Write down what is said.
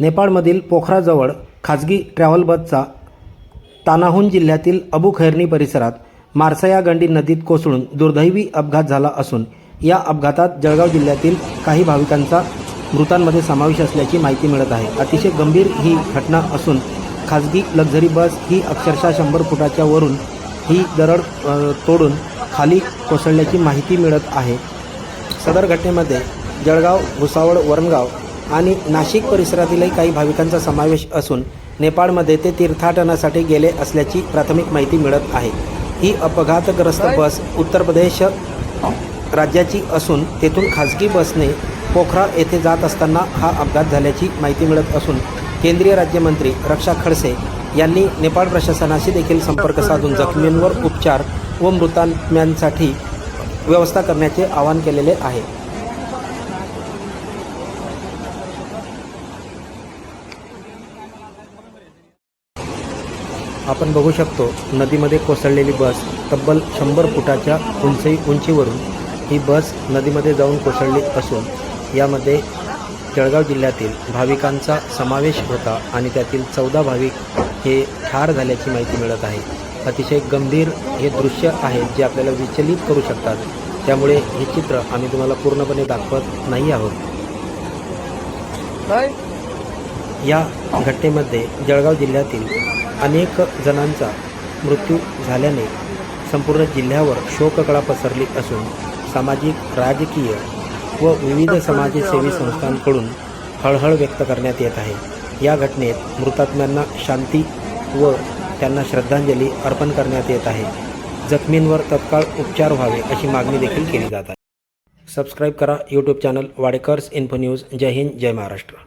नेपाळमधील पोखराजवळ खाजगी ट्रॅव्हल बसचा तानाहून जिल्ह्यातील अबू खैरनी परिसरात मार्सया गंडी नदीत कोसळून दुर्दैवी अपघात झाला असून या अपघातात जळगाव जिल्ह्यातील काही भाविकांचा मृतांमध्ये समावेश असल्याची माहिती मिळत आहे. अतिशय गंभीर ही घटना असून खाजगी लक्झरी बस ही अक्षरशः शंभर फुटाच्या वरून ही दरड तोडून खाली कोसळल्याची माहिती मिळत आहे. सदर घटनेमध्ये जळगाव भुसावळ वरणगाव आणि नाशिक परिसरातीलही काही भाविकांचा समावेश असून नेपाळमध्ये ते तीर्थाटनासाठी गेले असल्याची प्राथमिक माहिती मिळत आहे. ही अपघातग्रस्त बस उत्तर प्रदेश राज्याची असून तेथून खाजगी बसने पोखरा येथे जात असताना हा अपघात झाल्याची माहिती मिळत असून केंद्रीय राज्यमंत्री रक्षा खडसे यांनी नेपाळ प्रशासनाशी देखील संपर्क साधून जखमींवर उपचार व मृतांसाठी व्यवस्था करण्याचे आवाहन केलेले आहे. आपण बघू शकतो नदीमध्ये कोसळलेली बस तब्बल शंभर फुटाच्या उंची उंचीवरून ही बस नदीमध्ये जाऊन कोसळली असून यामध्ये जळगाव जिल्ह्यातील भाविकांचा समावेश होता आणि त्यातील चौदा भाविक हे ठार झाल्याची माहिती मिळत आहे. अतिशय गंभीर हे दृश्य आहे जे आपल्याला विचलित करू शकतात. त्यामुळे हे चित्र आम्ही तुम्हाला पूर्णपणे दाखवत नाही आहोत. या घटनेमध्ये जळगाव जिल्ह्यातील अनेक जणांचा मृत्यू झाल्याने संपूर्ण जिल्ह्यावर शोककळा पसरली असून सामाजिक राजकीय व विविध समाजसेवी संस्थांकडून हळहळ व्यक्त करण्यात येत आहे. या घटनेत मृतात्म्यांना शांती व त्यांना श्रद्धांजली अर्पण करण्यात येत आहे. जखमींवर तत्काळ उपचार व्हावे अशी मागणी देखील केली जात आहे. सबस्क्राईब करा YouTube channel Wadekars info news. जय हिंद जय महाराष्ट्र.